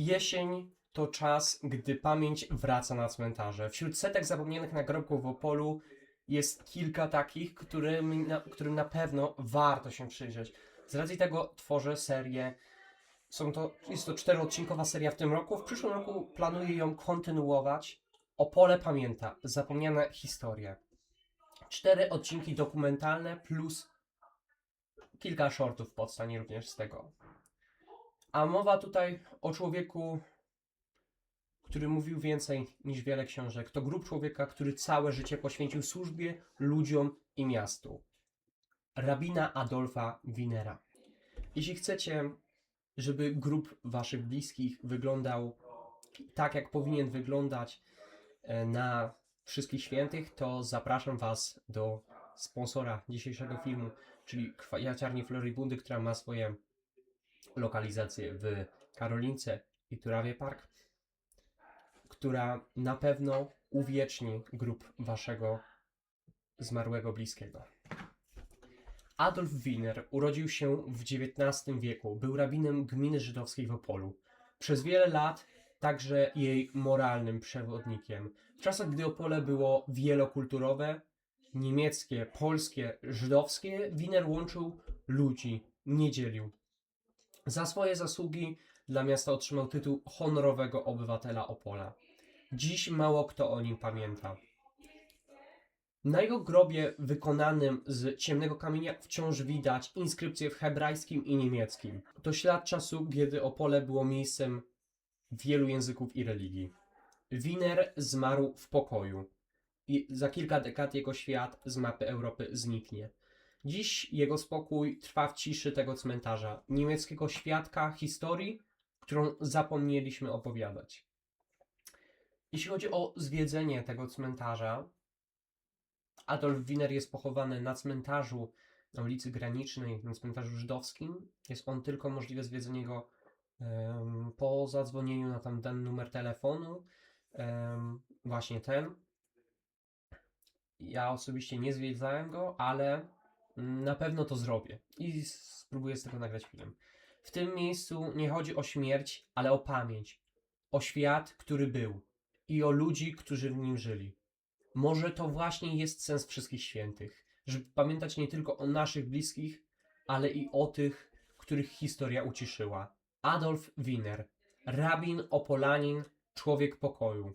Jesień to czas, gdy pamięć wraca na cmentarze. Wśród setek zapomnianych nagrobków w Opolu jest kilka takich, którym na, którym na pewno warto się przyjrzeć. Z racji tego tworzę serię. Są to, jest to czteroodcinkowa seria w tym roku. W przyszłym roku planuję ją kontynuować. Opole pamięta. Zapomniane historie. Cztery odcinki dokumentalne plus kilka shortów powstanie również z tego. A mowa tutaj o człowieku, który mówił więcej niż wiele książek. To grup człowieka, który całe życie poświęcił służbie, ludziom i miastu. Rabina Adolfa Winera. Jeśli chcecie, żeby grup waszych bliskich wyglądał tak, jak powinien wyglądać e, na wszystkich świętych, to zapraszam was do sponsora dzisiejszego filmu, czyli Kwajaciarni Floribundy, która ma swoje lokalizacje w Karolince i Turawie Park, która na pewno uwieczni grup waszego zmarłego bliskiego. Adolf Wiener urodził się w XIX wieku. Był rabinem gminy żydowskiej w Opolu. Przez wiele lat także jej moralnym przewodnikiem. W czasach, gdy Opole było wielokulturowe, niemieckie, polskie, żydowskie, Wiener łączył ludzi, nie dzielił. Za swoje zasługi dla miasta otrzymał tytuł honorowego obywatela Opola. Dziś mało kto o nim pamięta. Na jego grobie wykonanym z ciemnego kamienia wciąż widać inskrypcje w hebrajskim i niemieckim. To ślad czasu, kiedy Opole było miejscem wielu języków i religii. Wiener zmarł w pokoju i za kilka dekad jego świat z mapy Europy zniknie. Dziś jego spokój trwa w ciszy tego cmentarza, niemieckiego świadka historii, którą zapomnieliśmy opowiadać. Jeśli chodzi o zwiedzenie tego cmentarza, Adolf Wiener jest pochowany na cmentarzu na ulicy Granicznej, na cmentarzu żydowskim. Jest on tylko możliwe zwiedzenie go em, po zadzwonieniu na tamten numer telefonu. Em, właśnie ten. Ja osobiście nie zwiedzałem go, ale na pewno to zrobię i spróbuję z tego nagrać film. W tym miejscu nie chodzi o śmierć, ale o pamięć. O świat, który był i o ludzi, którzy w nim żyli. Może to właśnie jest sens wszystkich świętych, żeby pamiętać nie tylko o naszych bliskich, ale i o tych, których historia uciszyła. Adolf Wiener, rabin, opolanin, człowiek pokoju.